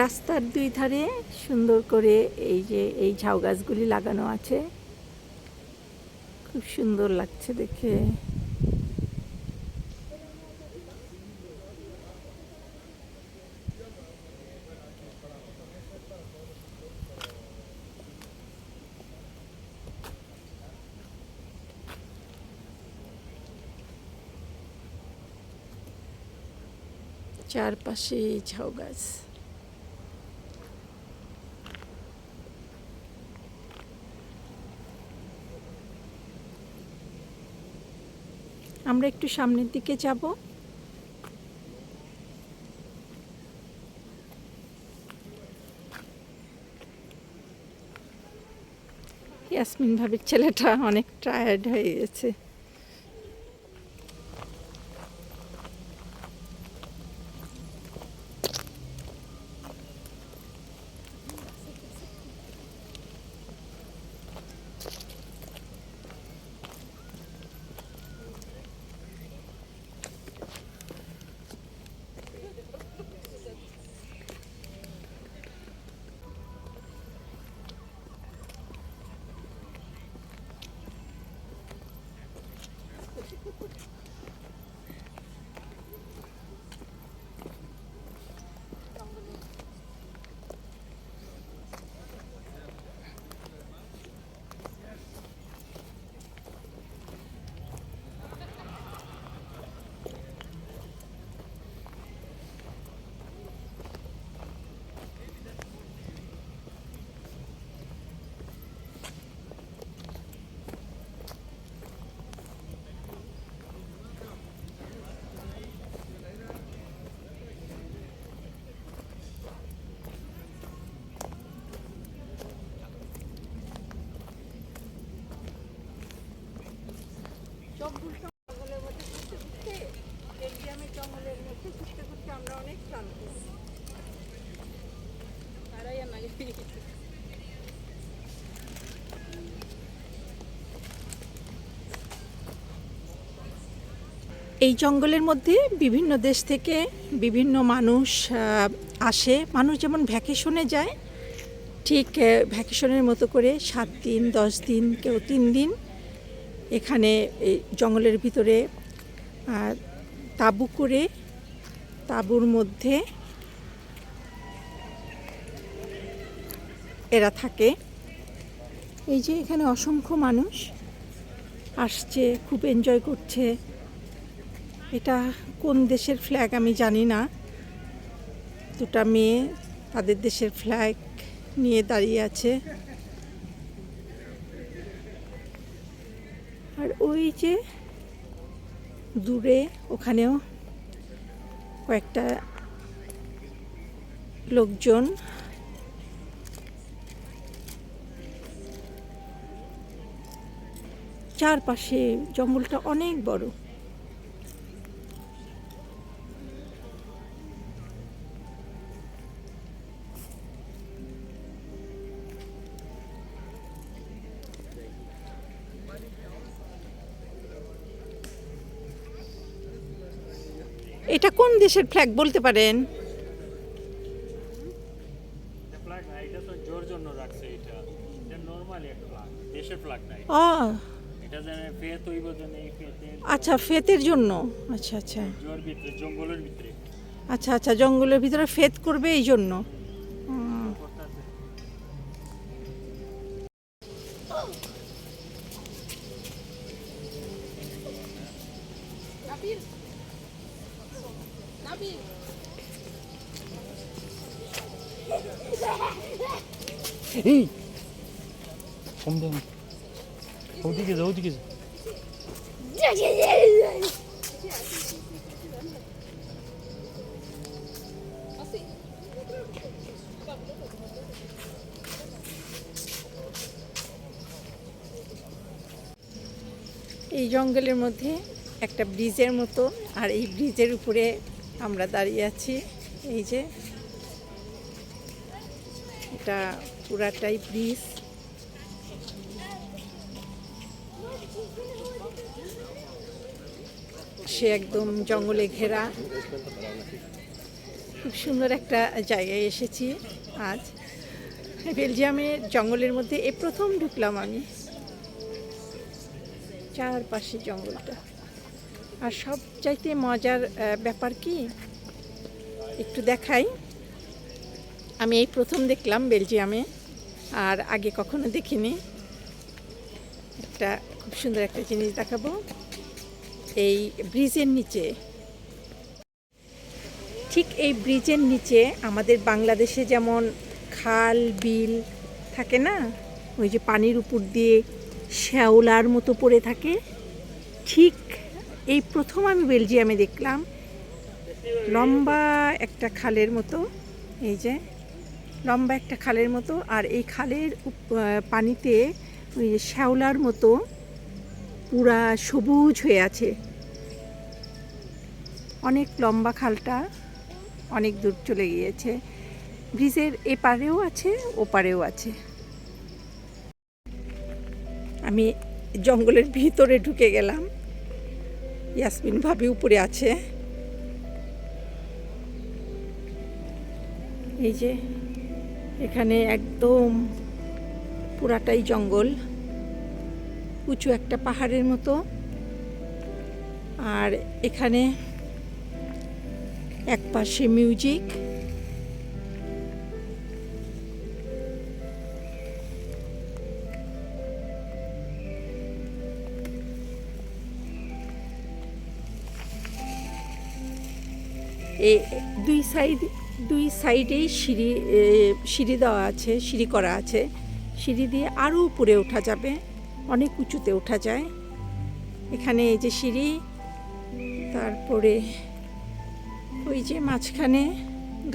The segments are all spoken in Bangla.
রাস্তার দুই ধারে সুন্দর করে এই যে এই ঝাউ গাছগুলি লাগানো আছে। খুব সুন্দর লাগছে দেখে। চারপাশে ঝাউ গাছ। আমরা একটু সামনের দিকে যাব। ইয়াসমিন ভাবির ছেলেটা অনেক টায়ার্ড হয়ে গেছে আমরা অনেক ক্লান্ত এই জঙ্গলের মধ্যে বিভিন্ন দেশ থেকে বিভিন্ন মানুষ আসে। মানুষ যেমন ভ্যাকেশনে যায়, ঠিক ভ্যাকেশনের মতো করে সাত দিন, দশ দিন, কেউ তিন দিন এখানে এই জঙ্গলের ভিতরে তাঁবু করে, তাঁবুর মধ্যে এরা থাকে। এই যে এখানে অসংখ্য মানুষ আসছে, খুব এনজয় করছে। এটা কোন দেশের ফ্ল্যাগ আমি জানি না। দুটা মেয়ে তাদের দেশের ফ্ল্যাগ নিয়ে দাঁড়িয়ে আছে। আর ওই যে দূরে ওখানেও কয়েকটা লোকজন চারপাশে জঙ্গলটা অনেক বড়। এটা কোন দেশের ফ্ল্যাগ বলতে পারেন? এটা ফ্ল্যাগ না এটা তো জোর জন্য রাখছে এটা। এটা নরমালি একটা ফ্ল্যাগ দেশের ফ্ল্যাগ এটা জানে ফেত হইব জানে এই আচ্ছা ফেতের জন্য? আচ্ছা আচ্ছা। জোর ভিতরে জঙ্গলের ভিতরে। আচ্ছা আচ্ছা জঙ্গলের ভিতরে ফেত করবে এই জন্য? এই কম দাম ওদিকে ওদিকে এই জঙ্গলের মধ্যে একটা ব্রিজের মতো, আর এই ব্রিজের উপরে আমরা দাঁড়িয়ে আছি। এই যে, এটা পুরাটাই ব্রিজ। সে একদম জঙ্গলে ঘেরা। খুব সুন্দর একটা জায়গায় এসেছি আজ। বেলজিয়ামের জঙ্গলের মধ্যে এ প্রথম ঢুকলাম আমি। চারপাশে জঙ্গলটা। আর সব চাইতে মজার ব্যাপার কি? একটু দেখাই। আমি এই প্রথম দেখলাম বেলজিয়ামে, আর আগে কখনো দেখিনি। একটা খুব সুন্দর একটা জিনিস দেখাবো। এই ব্রিজের নিচে। ঠিক এই ব্রিজের নিচে আমাদের বাংলাদেশে যেমন খাল, বিল থাকে না? ওই যে পানির উপর দিয়ে শ্যাওলার মতো পড়ে থাকে। ঠিক এই প্রথম আমি বেলজিয়ামে দেখলাম। লম্বা একটা খালের মতো, এই যে লম্বা একটা খালের মতো, আর এই খালের পানিতে ওই যে শ্যাওলার মতো পুরা সবুজ হয়ে আছে। অনেক লম্বা খালটা, অনেক দূর চলে গিয়েছে। ব্রিজের এপারেও আছে, ওপারেও আছে। আমি জঙ্গলের ভিতরে ঢুকে গেলাম। ইয়াসমিন ভাবি উপরে আছে। এই যে, এখানে একদম পুরাটাই জঙ্গল। উঁচু একটা পাহাড়ের মতো। আর এখানে এক পাশে মিউজিক। দুই সাইড, দুই সাইডেই সিঁড়ি সিঁড়ি দেওয়া আছে, সিঁড়ি করা আছে। সিঁড়ি দিয়ে আরও উপরে ওঠা যাবে। অনেক উঁচুতে ওঠা যায়। এখানে এই যে সিঁড়ি, তারপরে ওই যে মাঝখানে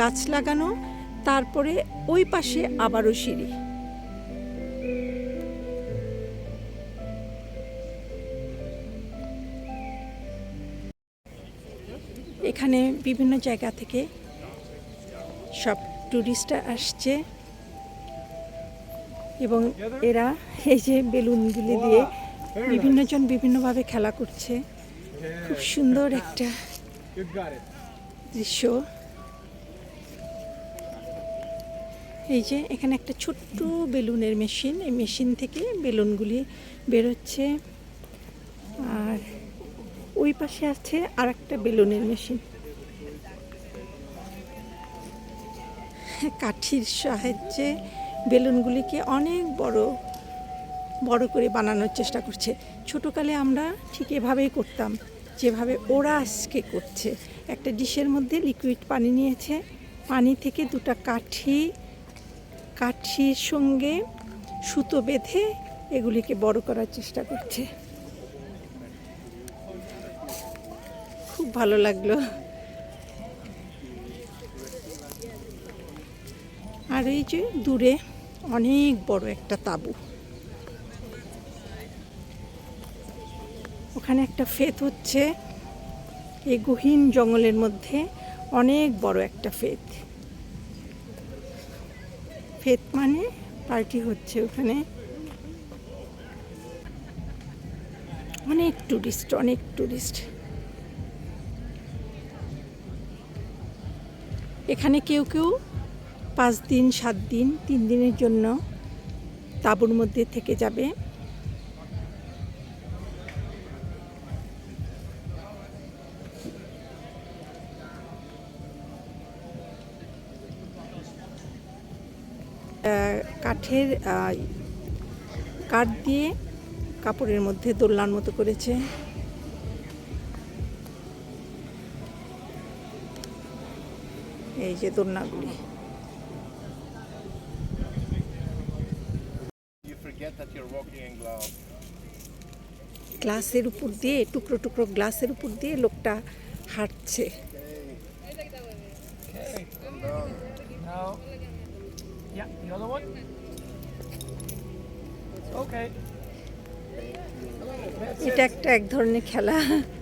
গাছ লাগানো, তারপরে ওই পাশে আবারও সিঁড়ি। এখানে বিভিন্ন জায়গা থেকে সব ট্যুরিস্টরা আসছে। এবং এরা এই যে বেলুনগুলি দিয়ে বিভিন্ন বিভিন্নজন বিভিন্নভাবে খেলা করছে। খুব সুন্দর একটা দৃশ্য। এই যে এখানে একটা ছোট্ট বেলুনের মেশিন, এই মেশিন থেকে বেলুনগুলি বেরোচ্ছে। আর ওই পাশে আছে আর একটা বেলুনের মেশিন। কাঠির সাহায্যে বেলুনগুলিকে অনেক বড় বড় করে বানানোর চেষ্টা করছে। ছোটোকালে আমরা ঠিক এভাবেই করতাম, যেভাবে ওরা আজকে করছে। একটা ডিশের মধ্যে লিকুইড পানি নিয়েছে। পানি থেকে দুটো কাঠি, কাঠির সঙ্গে সুতো বেঁধে এগুলিকে বড় করার চেষ্টা করছে। খুব ভালো লাগল। আর এই যে দূরে অনেক বড় একটা তাঁবু। ওখানে একটা ফেত হচ্ছে। এই গহীন জঙ্গলের মধ্যে অনেক বড় একটা ফেত। ফেত মানে পার্টি হচ্ছে ওখানে। অনেক টুরিস্ট অনেক টুরিস্ট। এখানে কেউ কেউ পাঁচ দিন, সাত দিন, তিন দিনের জন্য তাঁবুর মধ্যে থেকে যাবে। কাঠের কাঠ দিয়ে কাপড়ের মধ্যে দোলনার মতো করেছে। এই যে দোলনাগুলি। গ্লাসের উপর দিয়ে টুকরো টুকরো গ্লাসের উপর দিয়ে লোকটা হাঁটছে. এটা একটা এক ধরনের খেলা So you gently get on.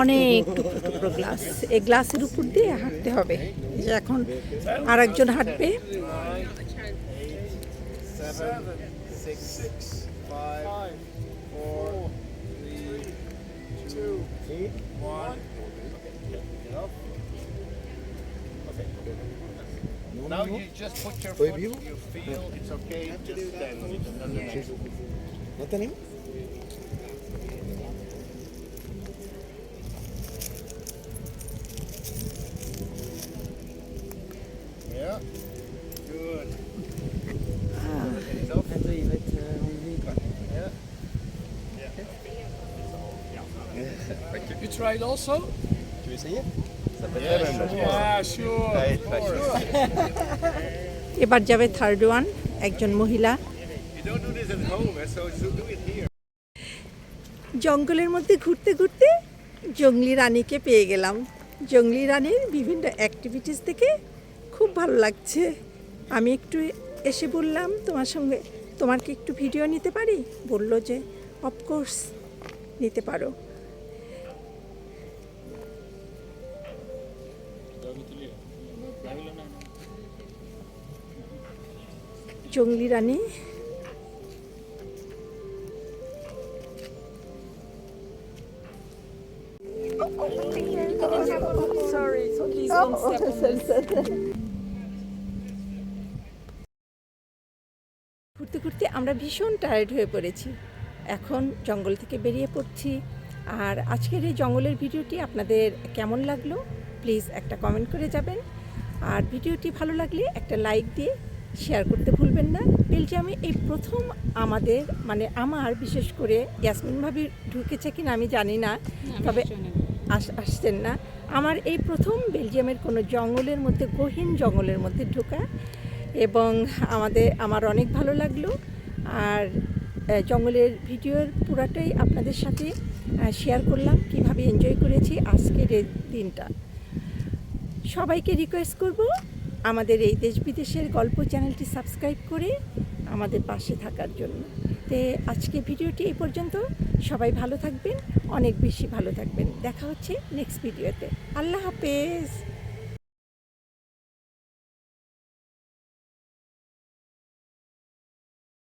অনেক টুকরো টুকরো গ্লাস এই গ্লাসের উপর দিয়ে হাঁটতে হবে যে এখন আর একজন হাঁটবে. Now you just put your foot, you feel it's okay, just stand on the next. এবার যাবে থার্ড ওয়ান একজন মহিলা। জঙ্গলের মধ্যে ঘুরতে ঘুরতে জঙ্গলি রানীকে পেয়ে গেলাম। জঙ্গলি রানীর বিভিন্ন অ্যাক্টিভিটিস থেকে খুব ভালো লাগছে। আমি একটু এসে বললাম তোমার সঙ্গে তোমার কি একটু ভিডিও নিতে পারি? বলল যে অফকোর্স নিতে পারো। জঙ্গলি রানী। Sorry, so please don't step on this. ঘুরতে ঘুরতে আমরা ভীষণ টায়ার্ড হয়ে পড়েছি। এখন জঙ্গল থেকে বেরিয়ে পড়ছি। আর আজকের এই জঙ্গলের ভিডিওটি আপনাদের কেমন লাগল? প্লিজ একটা কমেন্ট করে যাবেন। আর ভিডিওটি ভালো লাগলে একটা লাইক দিয়ে শেয়ার করতে ভুলবেন না। বেলজিয়ামে এই প্রথম আমাদের মানে আমার বিশেষ করে ইয়াসমিন ভাবি ঢুকেছে কিনা আমি জানি না। তবে আস আসছেন না। আমার এই প্রথম বেলজিয়ামের কোনো জঙ্গলের মধ্যে গহীন জঙ্গলের মধ্যে ঢোকা। এবং আমাদের, আমার অনেক ভালো লাগল। আর জঙ্গলের ভিডিওর পুরাটাই আপনাদের সাথে শেয়ার করলাম, কীভাবে এনজয় করেছি আজকের এই দিনটা। সবাইকে রিকোয়েস্ট করব, আমাদের এই দেশ বিদেশের গল্প চ্যানেলটি সাবস্ক্রাইব করে আমাদের পাশে থাকার জন্য। তে, আজকে ভিডিওটি এই পর্যন্ত। সবাই ভালো থাকবেন, অনেক বেশি ভালো থাকবেন। দেখা হচ্ছে নেক্সট ভিডিওতে আল্লাহ হাফেজ!